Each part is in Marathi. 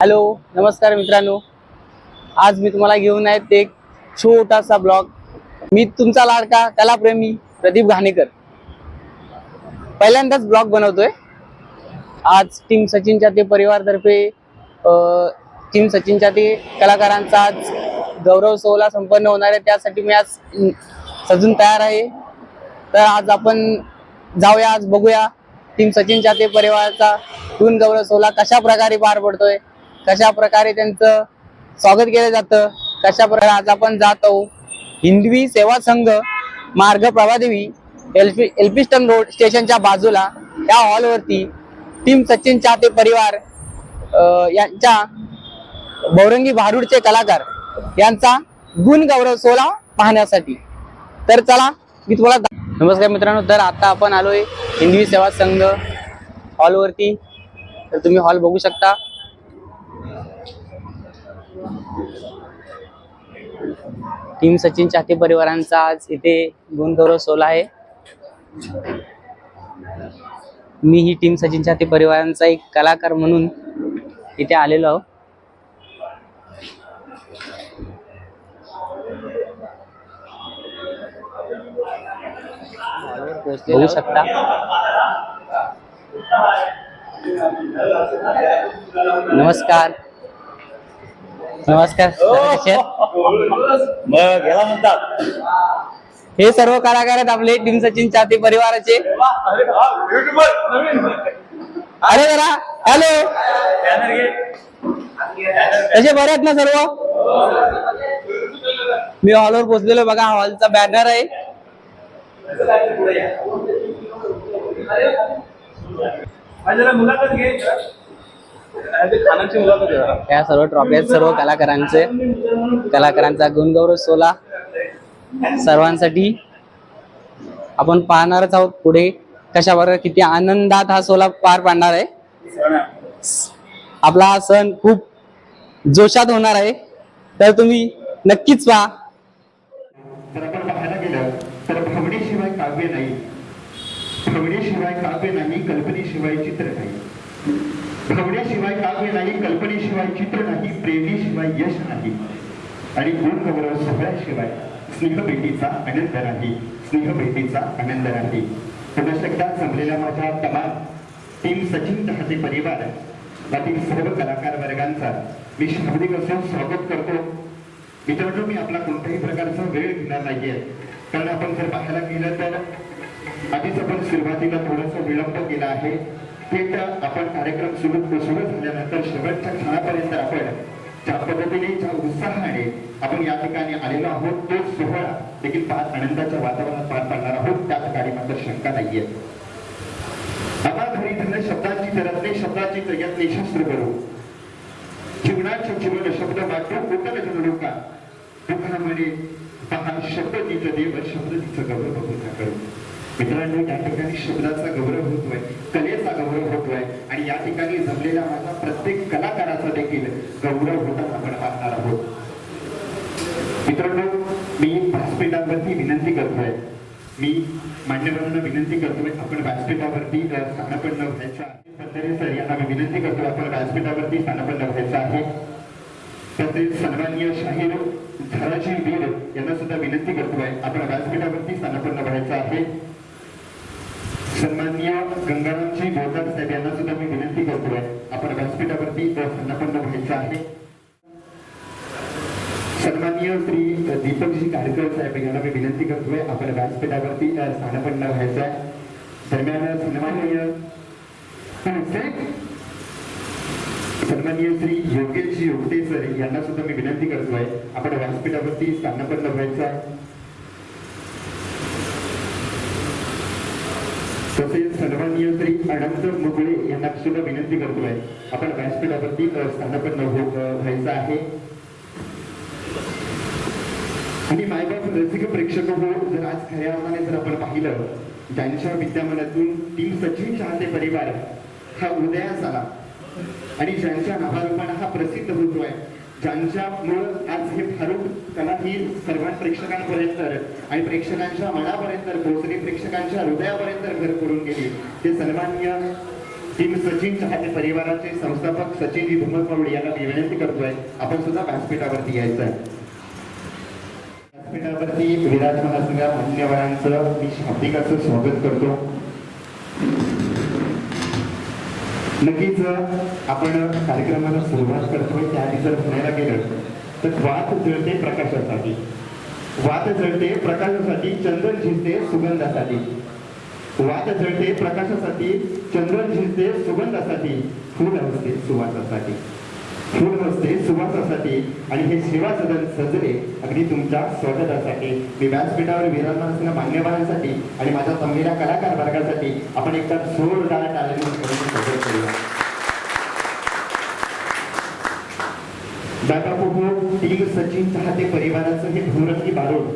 हॅलो नमस्कार मित्रांनो. आज मी तुम्हाला घेऊन आहेत एक छोटासा ब्लॉग. मी तुमचा लाडका कलाप्रेमी प्रदीप घाणेकर. पहिल्यांदाच ब्लॉग बनवतोय. आज टीम सचिनच्या ते परिवारतर्फे टीम सचिनच्या ते कलाकारांचा आज गौरव सोहळा संपन्न होणार आहे. त्यासाठी मी आज सजून तयार आहे. तर आज आपण जाऊया आज बघूया टीम सचिनच्या ते परिवाराचा गुण गौरव सोहळा कशा प्रकारे पार पडतोय. कशा प्रकारे त्यांचं स्वागत केलं जातं कशा प्रकारे आज आपण जात आहोत. हिंदवी सेवा संघ मार्ग प्रभादेवी एलपी एल्फिस्टन रोड स्टेशनच्या बाजूला या हॉलवरती टीम सचिन चाहते परिवार यांच्या बौरंगी भारूडचे कलाकार यांचा गुण गौरव सोहळा पाहण्यासाठी. तर चला मी तुम्हाला नमस्कार मित्रांनो तर आता आपण आलोय हिंदवी सेवा संघ हॉलवरती. तर तुम्ही हॉल बघू शकता. टीम सचिन चाके परिवारांचा आज इथे गुणगौरव सोहळा आहे. मी ही टीम सचिन चाके परिवारांचा एक कलाकार म्हणून इथे आलेलो आहो. बघू शकता. नमस्कार. नमस्कार कसे आहेत? मग याला म्हणतात. हे सर्व कलाकार आहेत आपले टीम सचिन चाहते परिवाराचे. अरे जरा हॅलो. कसे बरे आहेत ना सर्व? मी हॉलवर पोहोचलेलो बघा हॉलचा बॅनर आहे. मुलाखत घे. या सर्व ट्रॉफी आहेत सर्व कलाकारांचे. कलाकारांचा गुणगौरव सोला सर्वांसाठी आपण पाहणारच आहोत पुढे कशा किती आनंदात हा सोला पार पाडणार आहे. आपला हा सण खूप जोशात होणार आहे. तर तुम्ही नक्कीच पहा. तर आपण पाहायला गेलं तर भावनेशिवाय काव्य नाही. भावनेशिवाय काव्य नाही कल्पनेशिवाय चित्र नाही. भावनेशिवाय काव्य नाही कल्पनेशिवाय चित्र नाही प्रेमीशिवाय यश नाही. आणि गुण गौरव सोहळ्याशिवाय स्नेहभेटीचा आनंद नाही. स्नेहभेटीचा आनंद नाही. पुन्हा शब्दात जमलेल्या माझ्या तमाम टीम सचिन दहाचे परिवार त्यातील सर्व कलाकार वर्गांचा मी शाब्दिक असून स्वागत करतो. मित्रांनो मी आपला कोणत्याही प्रकारचा वेळ घेणार नाहीये. कारण आपण जर पाहायला गेलं तर आधीच आपण सुरुवातीला थोडासा विलंब केला आहे. थेट आपण कार्यक्रम सुरू सुरू झाल्यानंतर शेवटच्या क्षणापर्यंत आपण ज्या पद्धतीने ज्या उत्साहाने आपण या ठिकाणी आलेलो आहोत तो सोहळा देखील फार आनंदाच्या वातावरणात पार पाडणार आहोत. त्या ठिकाणी मात्र शंका नाहीये. आता घरी धन शब्दाची तरतने शब्दाची प्रयत्ने शस्त्र करू. जीवनाचे जीवन शब्द वाटो कोकण जनरू का? दुःखामध्ये पहा शब्द तिचं देव शब्द तिचं गौरव करू मित्रांनो या ठिकाणी शब्दाचा गौरव होतोय कलेचा गौरव होतोय आणि या ठिकाणी जमलेल्या माझ्या प्रत्येक कलाकाराचा देखील गौरव होताना आपण पाहणार आहोत. मित्रांनो मी व्यासपीठावरती विनंती करतोय. मी मान्यवरांना विनंती करतोय आपण व्यासपीठावरती अ, स्थानापन्न व्हायचं आहे. पंधरे सर यांना मी विनंती करतोय आपण व्यासपीठावरती स्थानापन्न व्हायचं आहे. तसेच सन्माननीय शाहीर झाराजी वीर यांना सुद्धा विनंती करतोय आपण व्यासपीठावरती स्थानापन्न व्हायचं आहे. सन्माननीय गंगारामजी बोरदार साहेब यांना सुद्धा मी विनंती करतोय आपण व्यासपीठावरती अ, पण व्हायचं आहे. सन्माननीय श्री दीपकजी कारकर साहेब यांना मी विनंती करतोय आपण व्यासपीठावरती अ, स्थानापन्न व्हायचं आहे. दरम्यान सन्माननीय साहेब. सन्माननीय श्री योगेशजी योगते सर यांना सुद्धा मी विनंती करतोय आपण व्यासपीठावरती स्थानापन्न व्हायचं आहे. तसेच सन्माननीय श्री अनंत मुगळे यांना सुद्धा विनंती करतोय आपण व्यासपीठावरती स्थानापन्न व्हायचं आहे. आणि मायबाप रसिक प्रेक्षक हो जर आज खऱ्या अर्थाने जर आपण पाहिलं ज्यांच्या विद्यमानातून टीम सचिन चाहते परिवार हा उदयास आला. आणि ज्यांच्या नावारूपाने हा प्रसिद्ध होतोय ज्यांच्यामुळं आज हे फारूक कला ही सर्वात प्रेक्षकांपर्यंत आणि प्रेक्षकांच्या मनापर्यंत पोहोचली. प्रेक्षकांच्या हृदयापर्यंत घर करून गेली. ते सन्मान्य टीम सचिन चहाते परिवाराचे संस्थापक सचिनजी धुमकवडे यांना मी विनंती करतोय. आपण सुद्धा व्यासपीठावरती यायचं आहे. व्यासपीठावरती विराजमान असलेल्या मान्यवरांचं मी शाब्दिकाचं स्वागत करतो. नक्कीच आपण कार्यक्रमाला सुरुवात करतोय. त्याआधी जर म्हणायला गेलं तर वात जळते प्रकाशासाठी. वात जळते प्रकाशासाठी चंद्र झिजते सुगंधासाठी. वात जळते प्रकाशासाठी चंद्र झिजते सुगंधासाठी. फूल असते सुवासासाठी. फूल असते सुवासासाठी. आणि हे सेवा सदन सजले अगदी तुमच्या स्वागतासाठी. मी व्यासपीठावर विराजमान असलेल्या मान्यवरांसाठी आणि माझ्या जमलेल्या कलाकार वर्गासाठी आपण एकदा जोरदार टाळ्यांनी करून स्वागत करूया दादा सचिन चाहते परिवाराचं हे भूरंगी बारूड.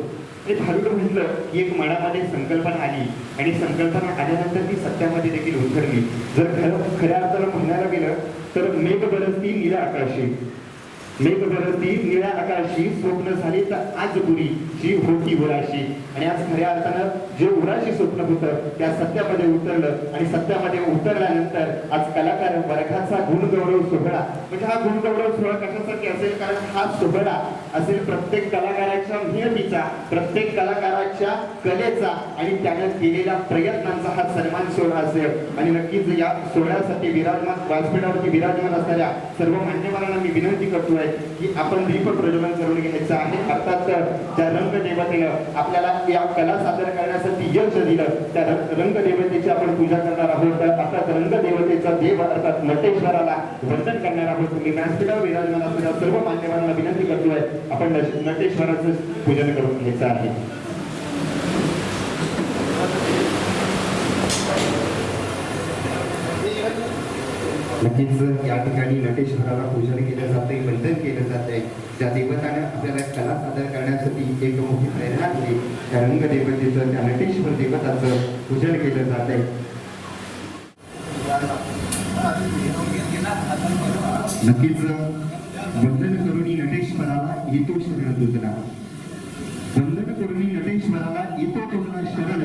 हे भारूड म्हटलं की एक मनामध्ये संकल्पना आली. आणि संकल्पना आल्यानंतर ती सत्यामध्ये देखील उतरली. जर खरं खऱ्या अर्थानं म्हणायला गेलं तर मेघ बरसती निरा आकाशी. मेघ निळ्या आकाशी स्वप्न झाली तर आज पुरी जी होती उराशी. आणि आज खऱ्या अर्थानं जे उराशी स्वप्न होतं त्या सत्यामध्ये उतरलं आणि सत्यामध्ये उतरल्यानंतर आज कलाकार वर्गाचा गुणगौरव सोहळा. म्हणजे हा गुणगौरव सोहळा कशासाठी असेल? कारण हा सोहळा असेल प्रत्येक कलाकाराच्या नियतीचा प्रत्येक कलाकाराच्या कलेचा आणि त्याने केलेल्या प्रयत्नांचा हा सन्मान सोहळा असेल. आणि नक्कीच या सोहळ्यासाठी विराजमान व्यासपीठावरती विराजमान असणाऱ्या सर्व मान्यवरांना मी विनंती करतोय आहे की आपण दीप प्रज्वलन करून घ्यायचं आहे. अर्थात त्या रंगदेवतेनं आपल्याला या कला सादर करण्यासाठी यश दिलं. त्या रंगदेवतेची आपण पूजा करणार आहोत. अर्थात रंगदेवतेचा देव अर्थात नटेश्वराला वंदन करणार आहोत. मी व्यासपीठावर विराजमान असलेल्या सर्व मान्यवरांना विनंती करतोय. आपण नटेश्वराचं पूजन करून घ्यायचं आहे. नक्कीच या ठिकाणी नटेश्वराला पूजन केलं जाते वंदन केलं जाते त्या देवताने आपल्याला कला सादर करण्यासाठी एक मोठी प्रेरणा दिली त्या रंगदेवतेचं त्या नटेश्वर देवताचं पूजन केलं जाते नक्कीच वंदन करुणी नटेश्वराला येतो शरण तुझला. वंदन करुणी नटेश्वराला येतो तुझला शरण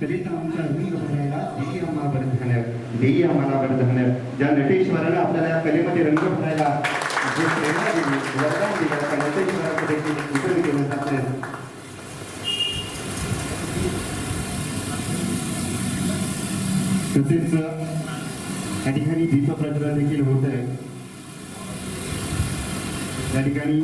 कधीच आमचा रंग भरायला देई आम्हा झाल्यावर देई आम्हाला धन्य ज्या नटेश्वरानं आपल्याला या कलेमध्ये रंग भरायला जे प्रेरणा दिली वरदान दिलं त्या नटेश्वराकडे देखील पूजन केलं जातं. तसेच या ठिकाणी दीपप्रज्वलन देखील होत आहे. या ठिकाणी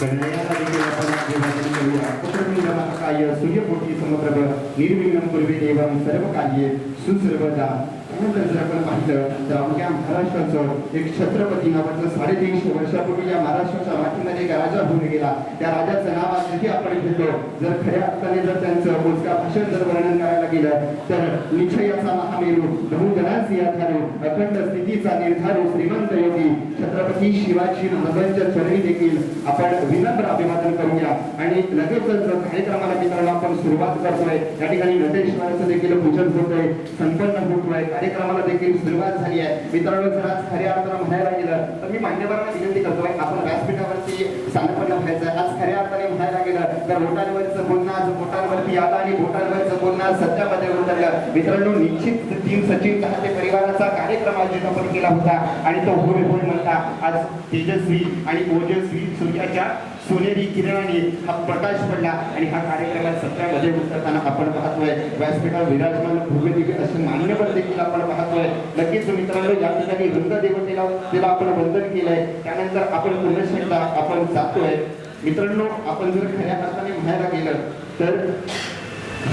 गणयाला देखील आपण अभिवादन करूया. पुत्रमिंगम काय सूर्यकोटी समप्रभ निर्विघ्नं पूर्वी देवम सर्व कार्ये सुसर्वदा. त्यानंतर जर आपण पाहिलं तर आपल्या महाराष्ट्राचं एक छत्रपती नावाचं साडेतीनशे वर्षापूर्वी या महाराष्ट्राच्या मातीमध्ये एक राजा होऊन गेला. त्या राजाचं नाव आजही आपण घेतो. जर खऱ्या अर्थाने जर त्यांचं मोजका भाषण जर वर्णन करायला गेलं तर निश्चयाचा महामेरू बहुजनांचे आधारू अखंड स्थितीचा निर्धारू श्रीमंत योगी छत्रपती शिवाजी महाराजांच्या चरणी देखील आपण विनम्र अभिवादन करूया. आणि लगेचच कार्यक्रमाला मित्रांनो आपण सुरुवात करतोय या ठिकाणी नटेश्वराचं देखील पूजन होतोय संपन्न होत कार्यक्रमाला देखील सुरुवात झाली आहे. मित्रांनो जर आज खऱ्या अर्थानं म्हणायला गेलं तर मी मान्यवरांना विनंती करतो आपण व्यासपीठावरती सांगपण व्हायचं आज खऱ्या अर्थाने म्हणायला गेलं तर बोटांवरचं बोलणं आज बोटांवरती आलं आणि बोटांवरचं बोलणं आज सत्यामध्ये उतरलं. मित्रांनो निश्चित टीम सचिन चहाते परिवाराचा कार्यक्रम आयोजित आपण केला होता आणि तो होय होय म्हणता आज तेजस्वी आणि ओजस्वी सूर्याच्या सोनेरी किरणाने हा प्रकाश पडला आणि हा कार्यक्रम सत्रामध्ये उतरताना आपण पाहतोय. व्यासपीठावर विराजमान भव्य असं असे मान्यवर देखील आपण पाहतोय. नक्कीच मित्रांनो या ठिकाणी वृंद देवतेला तिला आपण वंदन केलंय. त्यानंतर आपण पुनश्चेता आपण जातोय. मित्रांनो आपण जर खऱ्या अर्थाने म्हणायला गेलं तर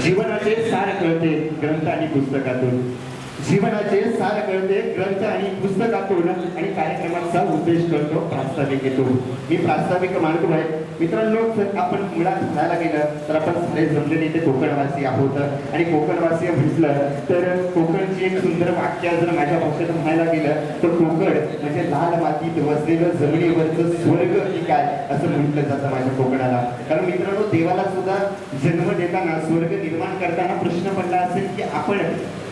जीवनाचे सार कळते ग्रंथ आणि पुस्तकातून. जीवनाचे सार कळते ग्रंथ आणि पुस्तकातून आणि कार्यक्रमाचा उद्देश करतो प्रास्ताविक येतो मी प्रास्ताविक मानतो आहे. मित्रांनो जर आपण मुळात म्हणायला गेलं तर आपण सारे जमलेले इथे कोकणवासी आहोत. आणि कोकणवासी म्हटलं तर कोकणची एक सुंदर वाक्य जर माझ्या भाषेत म्हणायला गेलं तर कोकण म्हणजे लाल मातीत वसलेलं जमिनीवरचं स्वर्ग की काय असं म्हटलं जातं माझ्या कोकणाला. कारण मित्रांनो देवाला सुद्धा जन्म देताना स्वर्ग निर्माण करताना प्रश्न पडला असेल की आपण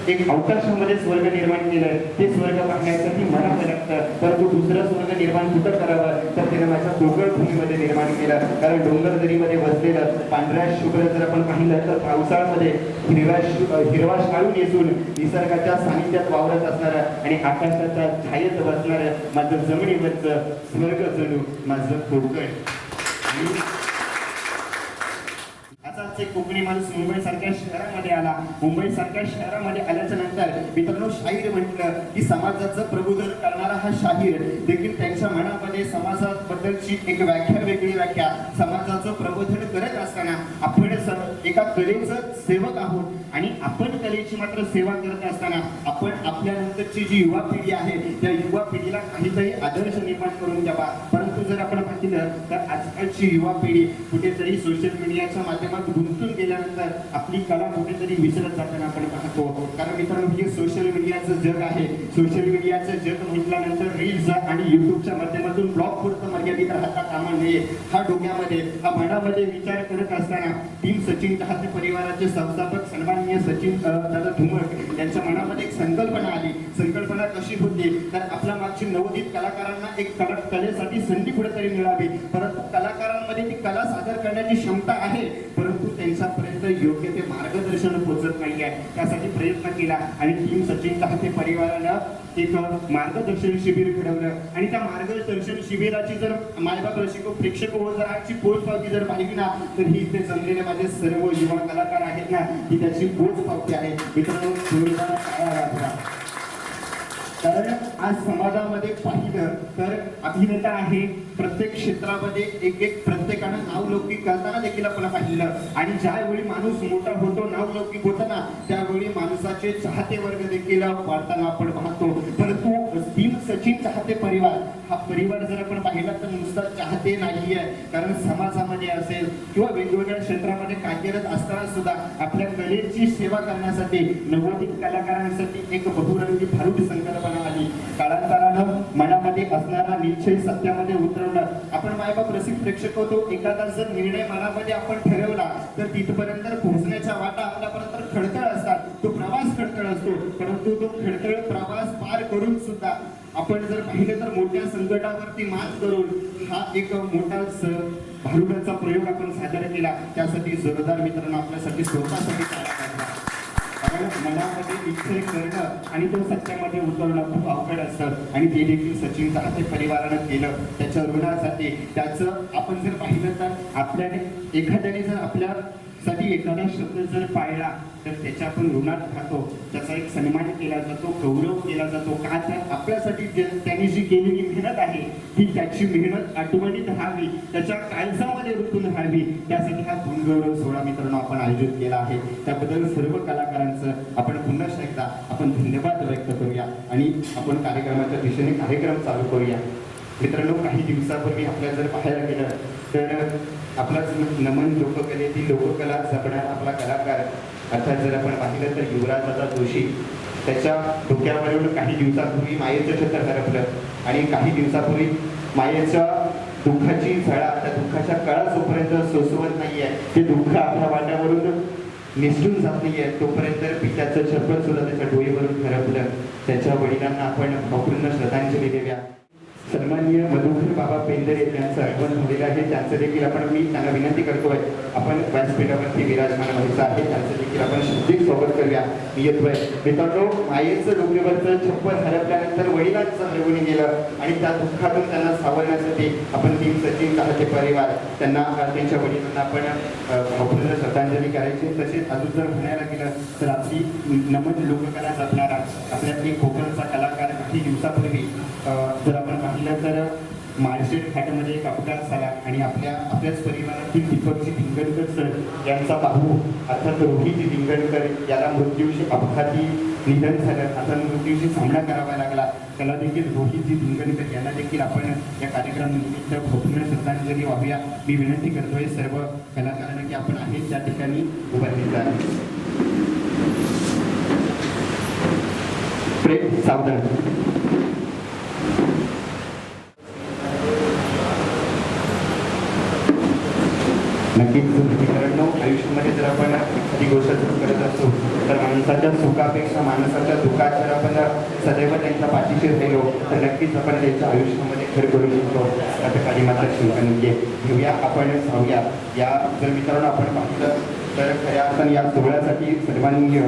एक अवकाशामध्ये स्वर्ग निर्माण केलं. ते स्वर्ग पाहण्यासाठी मनावं लागतं. परंतु दुसरं स्वर्ग निर्माण कुठं करावं? तर पद्धतीने माझ्या कोकण भूमीमध्ये निर्माण केलं. कारण डोंगर दरीमध्ये बसलेलं पांढऱ्या शुभ्र जर आपण पाहिलं तर पावसाळ्यामध्ये हिरव्या हिरवा शाळू नेसून निसर्गाच्या सानिध्यात वावरत असणारं आणि आकाशाच्या छायेत बसणाऱ्या माझं जमिनीवरचं स्वर्ग जणू माझं कोकण. एक कोकणी माणूस मुंबईसारख्या शहरामध्ये आला. मुंबईसारख्या शहरामध्ये आल्याच्यानंतर मित्रांनो शाहीर म्हटलं की समाजाचं प्रबोधन करणारा हा शाहीर देखील त्यांच्या मनामध्ये समाजाबद्दलची एक व्याख्या वेगळी व्याख्या. समाजाचं प्रबोधन करत असताना आपण एका कलेचं सेवक आहोत आणि आपण कलेची मात्र सेवा करत असताना आपण आपल्यानंतरची जी युवा पिढी आहे त्या युवा पिढीला काहीतरी आदर्श निर्माण करून द्यावा. परंतु जर आपण पाहिलं तर आजकालची युवा पिढी कुठेतरी सोशल मीडियाच्या माध्यमात गुंतून गेल्यानंतर आपली कला कुठेतरी विसरत जाताना आपण पाहतो. कारण मित्रांनो हे सोशल मीडियाचं जग आहे. सोशल मीडियाचं जग म्हटल्यानंतर रील्स आणि युट्यूबच्या माध्यमातून ब्लॉग पुरतं मर्यादित राहता कामा नये. हा डोक्यामध्ये हा मनामध्ये विचार करत असताना टीम सचिन चाहते परिवाराचे संस्थापक सन्माननीय सचिन दादा धुमक यांच्या मनामध्ये एक संकल्पना आली. संकल्पना कशी होती? तर आपल्या मागची नवोदित कलाकारांना एक कला कलेसाठी संधी कुठेतरी मिळावी. परंतु कलाकारांमध्ये ती कला सादर करण्याची क्षमता आहे परंतु त्यांच्यापर्यंत योग्य ते मार्गदर्शन पोहोचत नाही आहे त्यासाठी प्रयत्न केला आणि टीम सचिन चाहते परिवारानं एक मार्गदर्शन शिबिर घडवलं. आणि त्या मार्गदर्शन शिबिराची जर माझ्या रसिक प्रेक्षक व जर आजची पोच पावती जर पाहिली ना तर ही इथे जमलेले माझे सर्व युवा कलाकार आहेत ना ही त्याची पोच पावती आहे. मित्रांनो कारण आज समाजामध्ये पाहिलं तर अभिनेता आहे. प्रत्येक क्षेत्रामध्ये एक एक प्रत्येकानं नावलौकिक करताना देखील आपण पाहिलं. आणि ज्यावेळी माणूस मोठा होतो नावलौकिक होतो ना त्यावेळी माणसाचे चाहते वर्ग देखील वाढताना आपण पाहतो. परंतु टीम सचिन चाहते परिवार हा परिवार जर आपण पाहिला तर नुसता चाहते नाही आहे कारण समाजामध्ये असेल किंवा वेगवेगळ्या क्षेत्रामध्ये कार्यरत असताना सुद्धा आपल्या कलेची सेवा करण्यासाठी नवोदित कलाकारांसाठी एक बहुरंगी भारूड संकल्पना कालांतरानं मनामध्ये असणारा निश्चय सत्यामध्ये उतरवणं. आपण मायबाप रसिक प्रेक्षक होतो. एखादा जर निर्णय मनामध्ये आपण ठरवला तर तिथपर्यंत पोहोचण्याच्या वाटा आपल्यापर्यंत खडतळ असतात. तो प्रवास खडतळ असतो. परंतु तो खडतळ प्रवास पार करून सुद्धा आपण जर पाहिलं तर मोठ्या संकटावरती मात करून हा एक मोठा स भारुडाचा प्रयोग आपण सादर केला. त्यासाठी जोरदार मित्रांनो आपल्यासाठी स्वतःसाठी कारण मनामध्ये निश्चय करणं आणि तो सत्यामध्ये उतरणं खूप अवघड असतं. आणि ते देखील सचिन चाहते परिवारानं केलं. त्याच्या ऋणासाठी त्याचं आपण जर पाहिलं तर आपल्याने एखाद्याने जर आपल्या साठी एखादा शब्द जर पाळला तर त्याच्या आपण ऋणात खातो त्याचा एक सन्मान केला जातो गौरव केला जातो. का तर आपल्यासाठी त्यांनी जी केलेली मेहनत आहे ही त्याची मेहनत आठवणीत राहावी त्याच्या काळजामध्ये रुतून राहावी. त्यासाठी हा गुणगौरव सोहळा मित्रांनो आपण आयोजित केला आहे. त्याबद्दल सर्व कलाकारांचं आपण पुन्हा एकदा आपण धन्यवाद व्यक्त करूया आणि आपण कार्यक्रमाच्या दिशेने कार्यक्रम चालू करूया. मित्रांनो काही दिवसापूर्वी आपल्या जर पाहायला गेलं तर आपलाच नमन लोककलेतील लोककला जपणारा आपला कलाकार अर्थात जर आपण पाहिलं तर युवराजदादा जोशी त्याच्या डोक्यावरून काही दिवसापूर्वी मायेचं छत्र हरपलं आणि काही दिवसापूर्वी मायेच्या दुःखाची झळा त्या दुःखाच्या कळा जोपर्यंत सोसवत नाहीये. ते दुःख आपल्या वाट्यावरून निसटून जात नाहीये. तोपर्यंत पित्याचं छप्पर सुद्धा त्याच्या डोळीवरून हरपलं. त्याच्या वडिलांना आपण भावपूर्ण श्रद्धांजली देऊया. सन्माननीय मधुकर बाबा पेंदरे यांचं आगमन झालेलं आहे. त्यांचं देखील आपण मी त्यांना विनंती करतोय आपण व्यासपीठावरती विराजमान व्हायचं आहे. त्यांचं देखील आपण शुद्धिक स्वागत करूया. मी येतोय. मित्रांनो मायेचं डोंगरीवरचं छप्पन हरपल्यानंतर वडिलांचं हरवून गेलं आणि त्या दुःखातून त्यांना सावरण्यासाठी आपण टीम सचिन चाहते परिवार त्यांना त्यांच्या वडिलांना आपण अ, भावपूर्ण श्रद्धांजली करायची. तसेच अजून जर म्हणायला गेलं तर आपली नमन लोककला जपणारा आपल्यातली कोकणचा कलाकार काही दिवसापूर्वी जर आपण पाहिलं तर माळशेट घाटामध्ये एक अपघात झाला आणि आपल्या आपल्याच परिवारातील दीपकजी दिंगणकर सर यांचा भाऊ अर्थात रोहित दिंगणकर याला मृत्यूशी अपघाती निधन झालं. आता मृत्यूशी सामना करावा लागला. त्याला देखील रोहितजी दिंगणकर यांना देखील आपण या कार्यक्रमानिमित्त भोपळ्या श्रद्धांजली वाहूया. मी विनंती करतोय सर्व कलाकारांना की आपण आहे त्या ठिकाणी उपस्थित आहे. प्रेम सावधान. नक्कीच मित्रांनो आयुष्यामध्ये जर आपण ही गोष्ट जर करत असतो तर माणसाच्या सुखापेक्षा माणसाच्या दुःखात जर आपण सदैव त्यांच्या पाठीशी राहिलो तर नक्कीच आपण त्यांच्या आयुष्यामध्ये खर करू शकतो. आता काही मात्र शंका नाही घेऊया आपण सांगूया या जर मित्रांनो आपण पाहिलं तर खऱ्या अर्थाने या सोहळ्यासाठी सर्वांनी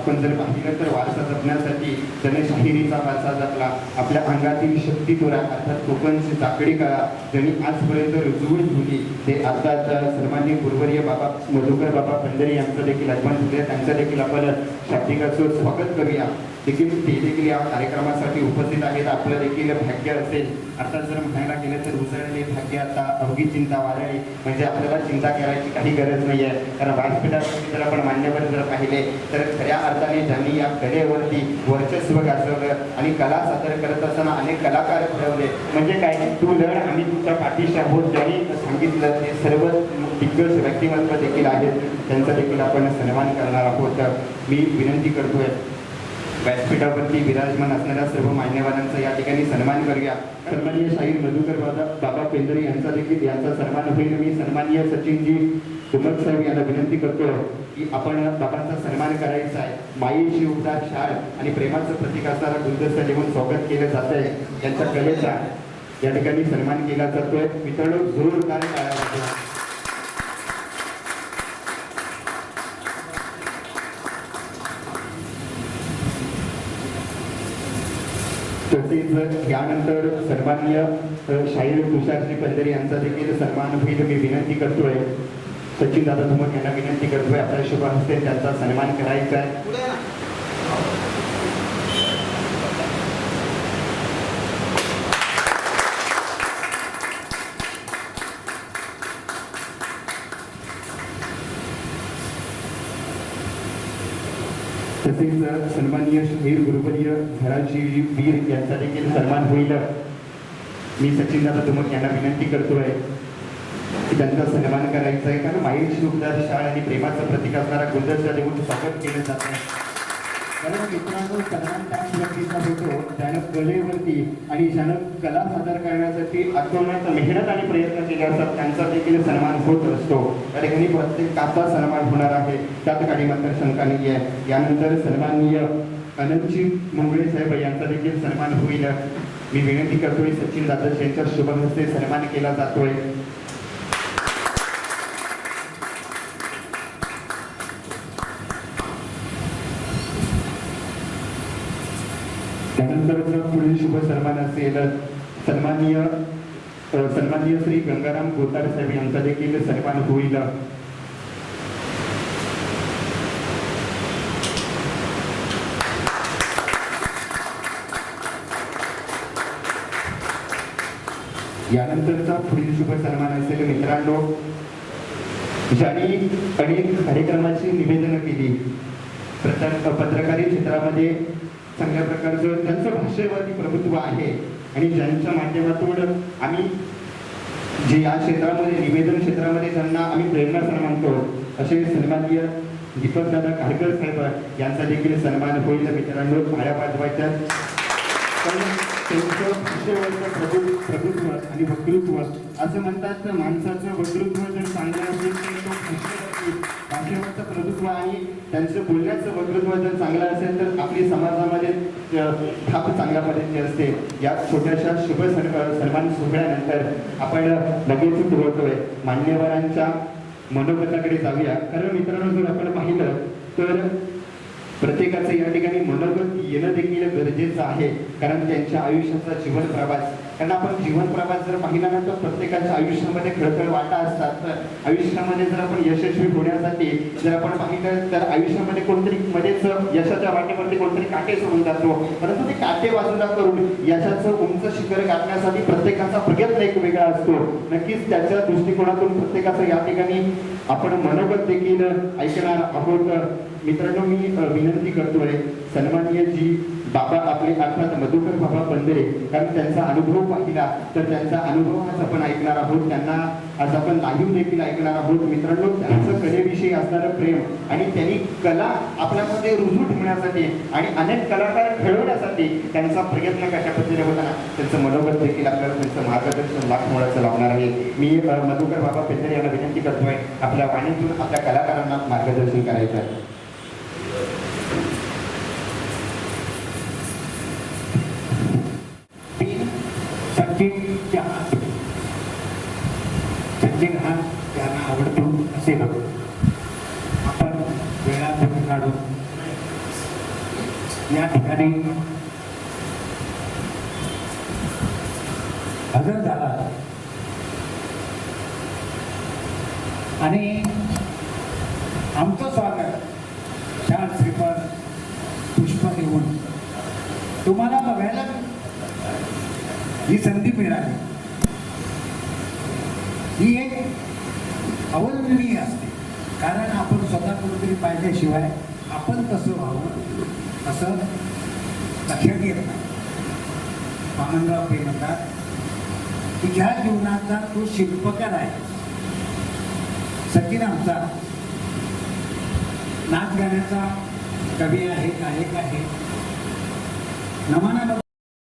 आपण जर पाहिलं तर वारसा जपण्यासाठी त्याने शाहिरीचा वारसा जपला आपल्या अंगातील शक्ती तोरा अर्थात कोकणची चाकडी कळा ज्यांनी आजपर्यंत रुजवून ठेवली ते अर्थात सर्वांनी पूर्वरीय बाबा मधुकर बाबा पंढरी यांचं देखील आगमन झाले त्यांचं देखील आपण शाब्दिकाचं स्वागत करूया. देखील ते देखील या कार्यक्रमासाठी उपस्थित आहेत. आपलं देखील भाग्य असेल. अर्थात जर म्हणायला गेलं तर उसळले भाग्य आता अवघी चिंता वादळी म्हणजे आपल्याला चिंता करायची काही गरज नाही आहे कारण व्यासपीठावरती जर आपण मान्यवर जर पाहिले तर खऱ्या अर्थाने ज्यांनी या कलेवरती वर्चस्व गाजवलं आणि कला सादर करत असताना अनेक कलाकार घडवले म्हणजे काय? तू लढ आम्ही तुमच्या पाठीशी आहोत. ज्यांनी सांगितलं ते सर्व दिग्गज व्यक्तिमत्व देखील आहेत. त्यांचा देखील आपण सन्मान करणार आहोत. मी विनंती करतोय व्यासपीठावरती विराजमान असणाऱ्या सर्व मान्यवरांचा या ठिकाणी सन्मान करूया. सन्माननीय शाहीर मधुकर बाबा बाबा पेंदरे यांचा देखील यांचा सन्मान होईल. मी सन्माननीय सचिनजी कुमत साहेब यांना विनंती करतो की आपण बाबांचा सन्मान करायचा आहे. माईची उद्धार शाळ आणि प्रेमाचं प्रतीक असणारा गुलदस्ता जेवण स्वागत केलं जात आहे त्यांच्या कलेचा या ठिकाणी सन्मान केला जातोय. मित्रांनो जोरदार काय तसेच यानंतर सन्माननीय शाहीर तुषारजी पंढरी यांचा देखील सन्मान होईल मी विनंती करतोय. सचिन दादा तुमक यांना विनंती करतोय. आपल्या शुभ हस्ते त्यांचा सन्मान करायचा आहे. तसेच सन्माननीय शाहीर गुरुवर्य घराची वीर यांचा देखील सन्मान होईल. मी सचिन दादा यांना विनंती करतोय की त्यांचा सन्मान करायचा आहे. कारण माहीर शिवदास शाळा आणि प्रेमाचं प्रतीक असणारा गुंदरचा देऊन स्वागत केलं जात आहे. कारण मित्रांनो सन्मान व्यक्तीचा होतो त्यानं कलेवरती आणि ज्यानं कला सादर करण्यासाठी अतोनात मेहनत आणि प्रयत्न केले असतात त्यांचा देखील सन्मान होत असतो. त्या ठिकाणी प्रत्येकाचा सन्मान होणार आहे. त्यात काही मात्र शंका नाही आहे यानंतर सन्माननीय अनंतजी मुंगळे साहेब यांचा देखील सन्मान होईल. मी विनंती करतोय सचिन दादा यांच्या शुभ हस्ते सन्मान केला जातोय. त्यानंतर पुढील शुभ सन्मान असेल. सन्माननीय सन्माननीय श्री गंगाराम गोतार साहेब यांचा देखील सन्मान होईल. यानंतरचा पुढील शुभ सन्मान असेल मित्रांनो. ज्यांनी अनेक कार्यक्रमाची निवेदन केली. पत्रकारी क्षेत्रामध्ये चांगल्या प्रकारचं त्यांचं भाषेवरती प्रभुत्व आहे. आणि ज्यांच्या माध्यमातून आम्ही जे या क्षेत्रामध्ये निवेदन क्षेत्रामध्ये ज्यांना आम्ही प्रेरणा मानतो असे सन्माननीय दीपक दादा खारकर साहेब यांचा देखील सन्मान होईल मित्रांनो पाया वाजवायच्या पण त्यांचं भाषेवरचं प्रभु प्रभुत्व आणि वक्तृत्व असं म्हणतात तर माणसाचं वक्तृत्व जर चांगलं असेल तर तो भाषेवरचं प्रभुत्व आणि त्यांचं बोलण्याचं वक्तृत्व जर चांगलं असेल तर आपली समाजामध्ये थाप चांगल्या पद्धतीने असते. या छोट्याशा शुभ सन् सन्मान सोहळ्यानंतर आपण लगेच बोलतोय मान्यवरांच्या मनोगताकडे जाऊया. कारण मित्रांनो जर आपण पाहिलं तर प्रत्येकाचं या ठिकाणी मनोगत येणं देखील गरजेचं आहे. कारण त्यांच्या आयुष्याचा जीवन प्रवास कारण आपण जीवन प्रवास जर पाहिला ना तर प्रत्येकाच्या आयुष्यामध्ये खळखळ वाटा असतात. तर आयुष्यामध्ये जर आपण यशस्वी होण्यासाठी जर आपण पाहिलं तर आयुष्यामध्ये कोणतरी मध्येच यशाच्या वाटेवरती कोणतरी काटे सोडून जातो. परंतु ते काटे बाजूला करून यशाचं उंच शिखर गाठण्यासाठी प्रत्येकाचा प्रयत्न एक वेगळा असतो. नक्कीच त्याच्या दृष्टिकोनातून प्रत्येकाचं या ठिकाणी आपण मनोगत देखील ऐकणार आहोत. मित्रांनो मी विनंती करतोय सन्माननीय जी बाबा आपले अर्थात मधुकर बाबा बंदरे कारण त्यांचा अनुभव पाहिला तर त्यांचा अनुभव आज आपण ऐकणार आहोत. त्यांना आज आपण लाईव्ह देखील ऐकणार आहोत. मित्रांनो त्यांचं कलेविषयी असणारं प्रेम आणि त्यांनी कला आपल्यामध्ये रुजू ठेवण्यासाठी आणि अनेक कलाकार खेळवण्यासाठी त्यांचा प्रयत्न कशा पद्धतीने होताना त्यांचं मनोगत देखील आपल्याला त्यांचं मार्गदर्शन लाख मोळाचं लावणार आहे. मी मधुकर बाबा पेंदरे यांना विनंती करतोय आपल्या वाणीतून आपल्या कलाकारांना मार्गदर्शन करायचं आहे. आवडतो असे आपण आपण वेळापत्रक काढून या ठिकाणी हजर झाला. आणि आमचं स्वागत छान श्रीफळ पुष्प देऊन तुम्हाला बघायला ही संधी मिळाली. ही एक अवलंबनीय असते. कारण आपण स्वतः कुठेतरी पाहिल्याशिवाय आपण कसं व्हावं असं लक्षात येत नाही. आनंदराव ते म्हणतात तुझ्या जीवनाचा तो शिल्पकार आहे सचिन आमचा नाच गाण्याचा कवी आहे गायक आहे. नमाना